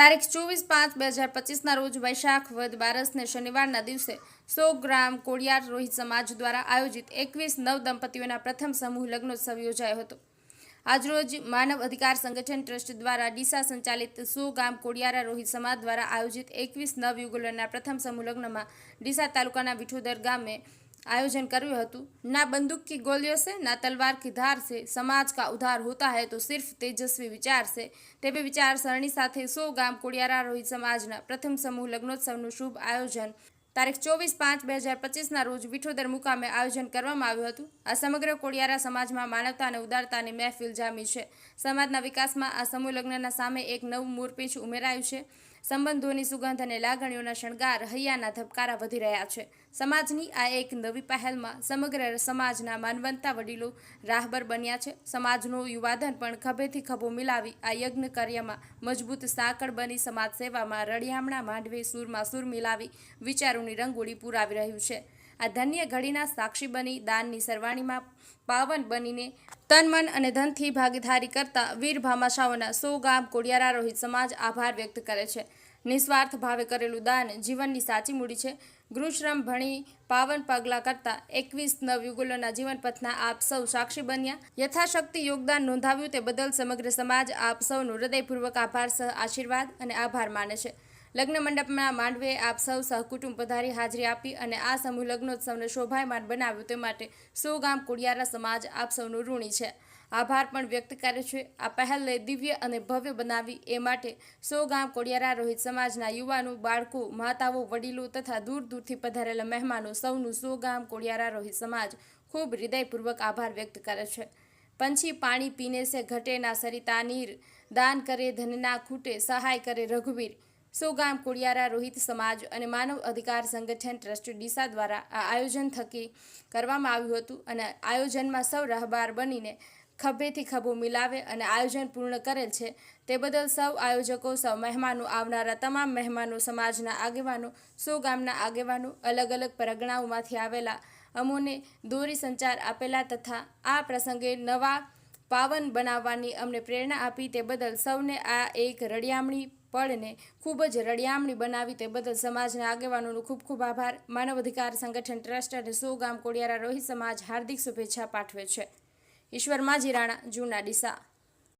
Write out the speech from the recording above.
તારીખ ચોવીસ પાંચ બે હજાર પચીસના રોજ વૈશાખ વદ બારસને શનિવારના દિવસે સો ગ્રામ કોડિયાર રોહિત સમાજ દ્વારા આયોજિત એકવીસ નવ દંપતીઓના પ્રથમ સમૂહ લગ્નોત્સવ યોજાયો હતો. આજરોજ માનવ અધિકાર સંગઠન ટ્રસ્ટ દ્વારા ડીસા સંચાલિત સો ગામ કોડિયારા રોહિત સમાજ દ્વારા આયોજિત એકવીસ નવ યુગલોના પ્રથમ સમૂહ લગ્નમાં ડીસા તાલુકાના વિઠોદર ગામે आयोजन કર્યું હતું ના બંદૂક की गोलियों से ना तलवार की धार से समाज का उद्धार होता है तो सिर्फ तेजस्वी विचार से તેવી વિચારસરણી સાથે સો ગામ કોડિયારા રોહિત સમાજના પ્રથમ સમૂહ લગ્નોત્સવનું શુભ આયોજન તારીખ ચોવીસ પાંચ બે હજાર પચીસના રોજ વિઠોદર મુકામે આયોજન કરવામાં આવ્યું હતું. આ સમગ્ર કોડિયારા સમાજમાં માનવતા અને ઉદારતાની મહેફિલ જામી છે. સમાજના વિકાસમાં આ સમૂહ લગ્નના સામે એક નવું મોરપીંછ ઉમેરાયું છે. સંબંધોની સુગંધ અને લાગણીઓના શણગાર હૈયાના ધબકારા વધી રહ્યા છે. સમાજની આ એક નવી પહેલમાં સમગ્ર સમાજના માનવંતા વડીલો રાહબર બન્યા છે. સમાજનું યુવાધન પણ ખભેથી ખભો મિલાવી આ યજ્ઞ કાર્યમાં મજબૂત સાંકળ બની સમાજ સેવામાં રળિયામણા માંડવે સૂરમાં સૂર મિલાવી વિચારોની રંગોળી પુરાવી રહ્યું છે. આ ધન્ય ઘડીના સાક્ષી બની દાનની સરવાણીમાં પાવન બનીને તન, મન અને ધનથી ભાગીદારી કરતા વીર ભામાશાઓના સો ગામ કોડિયારા રોહિત સમાજ આભાર વ્યક્ત કરે છે. નિસ્વાર્થ ભાવે કરેલું દાન જીવનની સાચી મૂડી છે. ગૃહશ્રમ ભણી પાવન પગલાં કરતા એકવીસ નવ યુગલોના જીવનપથના આપ સૌ સાક્ષી બન્યા. યથાશક્તિ યોગદાન નોંધાવ્યું તે બદલ સમગ્ર સમાજ આપ સૌનો હૃદયપૂર્વક આભાર, સહ આશીર્વાદ અને આભાર માને છે. લગ્ન મંડપના માંડવે આપ સૌ સહકુટુંબ પધારી હાજરી આપી અને આ સમૂહ લગ્નોત્સવને શોભાયમાન બનાવ્યું તે માટે સો ગામ કુડિયારા સમાજ આપ સૌનું ઋણી છે. આભાર પણ વ્યક્ત કરે છે. આ પહેલને દિવ્ય અને ભવ્ય બનાવી એ માટે સો ગામ કોડિયારા રોહિત સમાજના યુવાનો, બાળકો, માતાઓ, વડીલો તથા દૂર દૂરથી પધારેલા મહેમાનો સૌનું સો ગામ કોડિયારા રોહિત સમાજ ખૂબ હૃદયપૂર્વક આભાર વ્યક્ત કરે છે. પંછી પાણી પીને સે ઘટેના સરિતા નીર, દાન કરે, ધનના ખૂટે, સહાય કરે રઘુવીર સો ગામ કોડિયારા રોહિત સમાજ અને માનવ અધિકાર સંગઠન ટ્રસ્ટ ડીસા દ્વારા આ આયોજન થકી કરવામાં આવ્યું હતું અને આયોજનમાં સૌ રહબાર બનીને ખભેથી ખભો મિલાવે અને આયોજન પૂર્ણ કરેલ છે. તે બદલ સૌ આયોજકો, સૌ મહેમાનો, આવનારા તમામ મહેમાનો, સમાજના આગેવાનો સો ગામના આગેવાનો અલગ અલગ પરગણાઓમાંથી આવેલા અમોને દોરી સંચાર આપેલા તથા આ પ્રસંગે નવા પાવન બનાવવાની અમને પ્રેરણા આપી તે બદલ સૌને આ એક રળિયામણી પળને ખૂબ જ રળિયામણી બનાવી તે બદલ સમાજના આગેવાનોનો ખૂબ ખૂબ આભાર. માનવ અધિકાર સંગઠન ટ્રસ્ટ અને સો ગામ કોડિયારા રોહિત સમાજ હાર્દિક શુભેચ્છા પાઠવે છે. ઈશ્વર માજી રાણા, જૂના ડીસા.